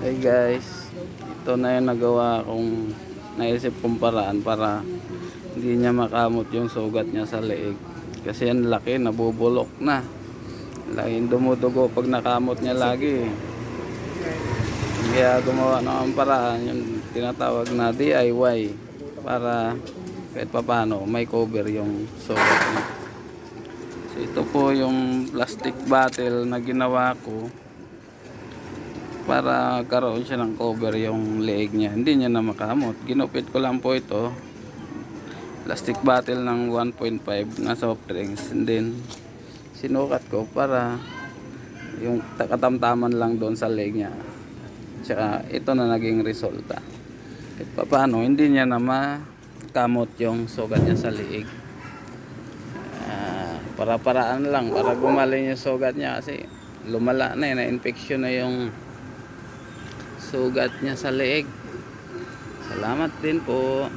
Hey guys, ito na yung nagawa kong naisip kong paraan para hindi niya makamot yung sugat niya sa leeg. Kasi ang laki, nabubulok na. Laging dumudugo pag nakamot niya lagi. Kaya gumawa na ang paraan, yung tinatawag na DIY para kahit papano may cover yung sugat niya. So ito po yung plastic bottle na ginawa ko para karoon siya ng cover yung leeg niya. Hindi niya na makamot. Ginupit ko lang po ito. Plastic bottle ng 1.5 na soft drinks. And then, sinukat ko para yung katamtaman lang doon sa leeg niya. Tsaka ito na naging resulta. Kahit paano, hindi niya na makamot yung sugat niya sa leeg. Ah, para-paraan lang para gumaling yung sugat niya kasi lumala na eh, na-infection na yung sugat niya sa leeg. Salamat din po.